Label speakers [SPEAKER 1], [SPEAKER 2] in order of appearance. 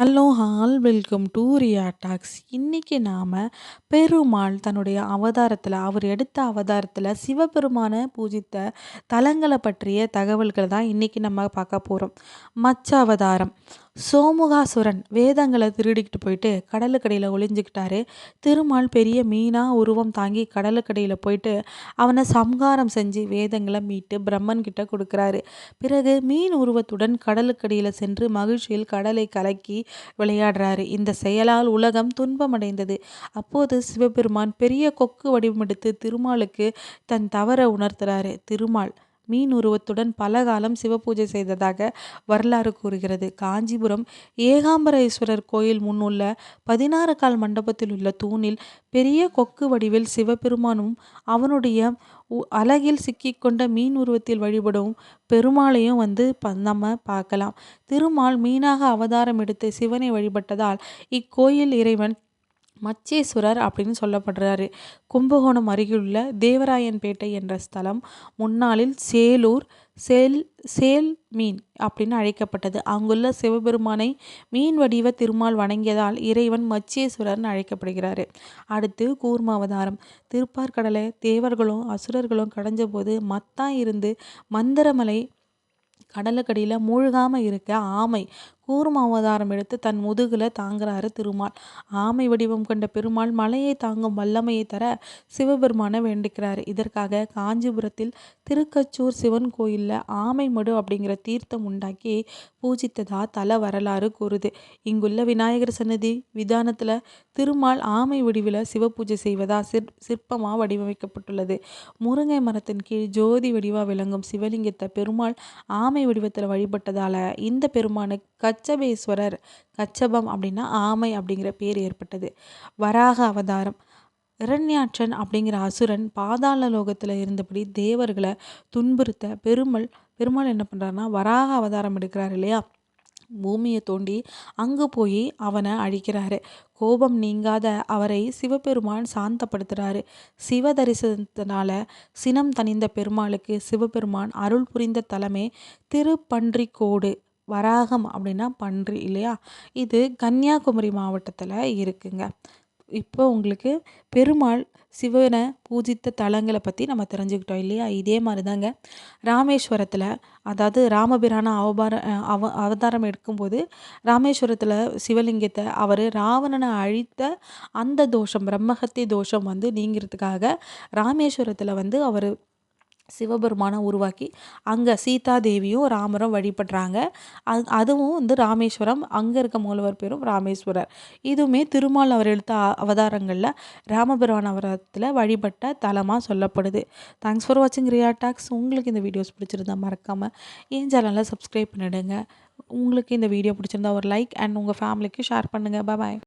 [SPEAKER 1] Hello all welcome to Riya talks. இன்றைக்கி நாம் பெருமாள் தன்னுடைய அவதாரத்தில் அவர் எடுத்த அவதாரத்தில் சிவபெருமானை பூஜித்த தலங்களை பற்றிய தகவல்கள் தான் இன்றைக்கி நம்ம பார்க்க போகிறோம் மச்ச அவதாரம். சோமுகாசுரன் வேதங்களை திருடிக்கிட்டு போயிட்டு கடலுக்கடியில் ஒளிஞ்சிக்கிட்டாரு. திருமால் பெரிய மீனாக உருவம் தாங்கி கடலுக்கடியில் போயிட்டு அவனை சம்ஹாரம் செஞ்சு வேதங்களை மீட்டு பிரம்மன் கிட்ட கொடுக்குறாரு. பிறகு மீன் உருவத்துடன் கடலுக்கடியில் சென்று மகிழ்ச்சியில் கடலை கலக்கி விளையாடுறாரு. இந்த செயலால் உலகம் துன்பமடைந்தது. அப்போது சிவபெருமான் பெரிய கொக்கு வடிவமெடுத்து திருமாலுக்கு தன் தவற உணர்த்துறாரு. திருமால் மீன் உருவத்துடன் பல காலம் சிவபூஜை செய்ததாக வரலாறு கூறுகிறது. காஞ்சிபுரம் ஏகாம்பரேஸ்வரர் கோயில் முன்னுள்ள பதினாறு கால் மண்டபத்தில் உள்ள தூணில் பெரிய கொக்கு வடிவில் சிவபெருமானும் அவனுடைய அழகில் சிக்கிக்கொண்ட மீன் உருவத்தில் வழிபடும் பெருமாளையும் வந்து நம்ம பார்க்கலாம். திருமால் மீனாக அவதாரம் எடுத்து சிவனை வழிபட்டதால் இக்கோயில் இறைவன் மச்சேஸ்வரர் அப்படின்னு சொல்லப்படுறாரு. கும்பகோணம் அருகிலுள்ள தேவராயன்பேட்டை என்ற ஸ்தலம் முன்னாளில் சேலூர் சேல் சேல் மீன் அப்படின்னு அழைக்கப்பட்டது. அங்குள்ள சிவபெருமானை மீன் வடிவ திருமால் வணங்கியதால் இறைவன் மச்சேஸ்வரர்னு அழைக்கப்படுகிறார். அடுத்து கூர்ம அவதாரம் திருப்பார்கடலை தேவர்களும் அசுரர்களும் கடைஞ்சபோது மத்தா இருந்து மந்திரமலை கடலுக்கடியில் மூழ்காமல் இருக்க ஆமை கூர்ம அவதாரம் எடுத்து தன் முதுகில் தாங்குறாரு திருமால். ஆமை வடிவம் கொண்ட பெருமாள் மலையை தாங்கும் வல்லமையை தர சிவபெருமானை வேண்டிக்கிறார். இதற்காக காஞ்சிபுரத்தில் திருக்கச்சூர் சிவன் கோயிலில் ஆமை மடு அப்படிங்கிற தீர்த்தம் உண்டாக்கி பூஜித்ததா தல வரலாறு கூறுது. இங்குள்ள விநாயகர் சன்னதி விதானத்தில் திருமால் ஆமை வடிவில் சிவ பூஜை செய்வதா சிற் சிற்பமாக வடிவமைக்கப்பட்டுள்ளது. முருங்கை மரத்தின் கீழ் ஜோதி வடிவாக விளங்கும் சிவலிங்கத்தை பெருமாள் ஆமை வடிவத்தில் வழிபட்டதால் இந்த பெருமானுக்கு கச்சபேஸ்வரர் கச்சபம் அப்படின்னா ஆமை அப்படிங்கிற பேர் ஏற்பட்டது. வராக அவதாரம். இரண்யாட்சன் அப்படிங்கிற அசுரன் பாதாள லோகத்தில் இருந்தபடி தேவர்களை துன்புறுத்த பெருமல் பெருமாள் என்ன பண்ணுறாருன்னா வராக அவதாரம் எடுக்கிறார் இல்லையா? பூமியை தோண்டி அங்கே போய் அவனை அழிக்கிறாரு. கோபம் நீங்காத அவரை சிவபெருமான் சாந்தப்படுத்துகிறாரு சிவ தரிசனத்தினால சினம் தணிந்த பெருமாளுக்கு சிவபெருமான் அருள் புரிந்த தலைமை திருப்பன்றிக்கோடு வராகம் அப்படின்னா பன்றி இல்லையா? இது கன்னியாகுமரி மாவட்டத்தில் இருக்குங்க. இப்போ உங்களுக்கு பெருமாள் சிவனை பூஜித்த தலங்களை பற்றி நம்ம தெரிஞ்சுக்கிட்டோம் இல்லையா? இதே மாதிரி தாங்க ராமேஸ்வரத்தில் அதாவது ராமபிரான அவபார அவ அவதாரம் எடுக்கும்போது ராமேஸ்வரத்தில் சிவலிங்கத்தை அவர் ராவணனை அழித்த அந்த தோஷம் பிரம்மஹத்தி தோஷம் வந்து நீங்கிறதுக்காக ராமேஸ்வரத்தில் வந்து அவர் சிவபெருமானை உருவாக்கி அங்கே சீதா தேவியும் ராமரும் வழிபடுறாங்க. அது அதுவும் வந்து ராமேஸ்வரம் அங்கே இருக்க மூலவர் பேரும் ராமேஸ்வரர். இதுவுமே திருமால் அவர் எழுத்த அவதாரங்களில் ராமபிரான் அவரத்தில் வழிபட்ட தலமாக சொல்லப்படுது. தேங்க்ஸ் ஃபார் வாட்சிங் ரியா டாக்ஸ் உங்களுக்கு இந்த வீடியோஸ் பிடிச்சிருந்தா மறக்காமல் என் சேனலில் சப்ஸ்கிரைப் பண்ணிவிடுங்க உங்களுக்கு இந்த வீடியோ பிடிச்சிருந்தா ஒரு லைக் அண்ட் உங்கள் ஃபேமிலிக்கு ஷேர் பண்ணுங்கள் பாய்